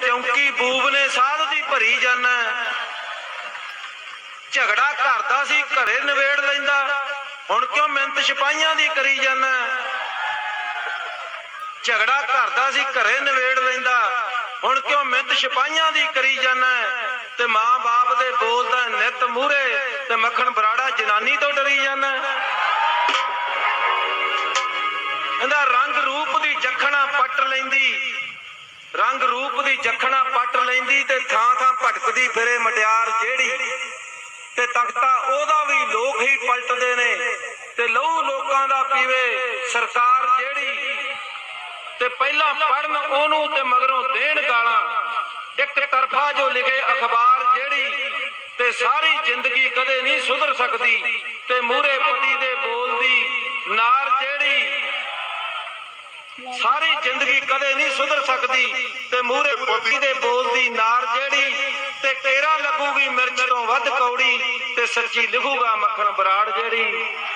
ਕਿਉਂਕਿ ਬੂਬ ਨੇ ਸਾਧ ਦੀ ਭਰੀ ਜਾਣਾ ਝਗੜਾ ਕਰਦਾ ਸੀ, ਘਰੇ ਨਵੇੜ ਲੈਂਦਾ। ਹੁਣ ਕਿਉਂ ਮਿੰਤ ਸਿਪਾਹੀਆਂ ਦੀ ਕਰੀ ਜਾਣਾ ਝਗੜਾ ਕਰਦਾ ਸੀ, ਘਰੇ ਨਵੇੜ ਲੈਂਦਾ। ਹੁਣ ਕਿਉਂ ਮਿੰਤ ਸਿਪਾਹੀਆਂ ਦੀ ਕਰੀ ਜਾਣਾ ਤੇ ਮਾਂ-ਬਾਪ ਦੇ ਬੋਲਦਾ ਨਿਤ ਮੂਰੇ ਤੇ ਮੱਖਣ ਬਰਾੜਾ ਜਨਾਨੀ ਤੋਂ ਡਰੀ ਜਾਂਦਾ ਇਹਦਾ ਰੰਗ ਰੂਪ ਦੀ ਜਖਣਾ ਪੱਟ ਲੈਂਦੀ। ਰੰਗ ਦੀ ਜਖਣਾ ਪੱਟ ਲੈਂਦੀ ਤੇ ਥਾਂ ਥਾਂ ਭਟਕਦੀ ਫਿਰੇ ਮਟਿਆਰ ਜਿਹੜੀ। ਤੇ ਤਖਤਾ ਉਹਦਾ ਵੀ ਲੋਕ ਹੀ ਪਲਟਦੇ ਨੇ ਤੇ ਲਹੂ ਲੋਕਾਂ ਦਾ ਪੀਵੇ ਸਰਕਾਰ ਜਿਹੜੀ। ਤੇ ਪਹਿਲਾਂ ਪੜਨ ਉਹਨੂੰ ਤੇ ਮਗਰੋਂ ਦੇਣ ਗਾਲਾਂ। ਇੱਕ ਤਰਫਾ ਜੋ ਲਿਖੇ ਅਖਬਾਰ ਜਿਹੜੀ ਤੇ ਸਾਰੀ ਜ਼ਿੰਦਗੀ ਕਦੇ ਨਹੀਂ ਸੁਧਰ ਸਕਦੀ। ਤੇ ਮੂਰੇ ਪੱਟੀ ਸਾਰੀ ਜ਼ਿੰਦਗੀ ਕਦੇ ਨਹੀਂ ਸੁਧਰ ਸਕਦੀ ਤੇ ਮੂਹਰੇ ਪੋਤੀ ਦੇ ਬੋਲਦੀ, ਨਾਰ ਜਿਹੜੀ ਤੇ ਤੇਰਾ ਲੱਗੂਗੀ ਮਿਰਚ ਤੋਂ ਵੱਧ ਕੌੜੀ ਤੇ ਸੱਚੀ ਲਿਖੂਗਾ ਮੱਖਣ ਬਰਾੜ ਜਿਹੜੀ।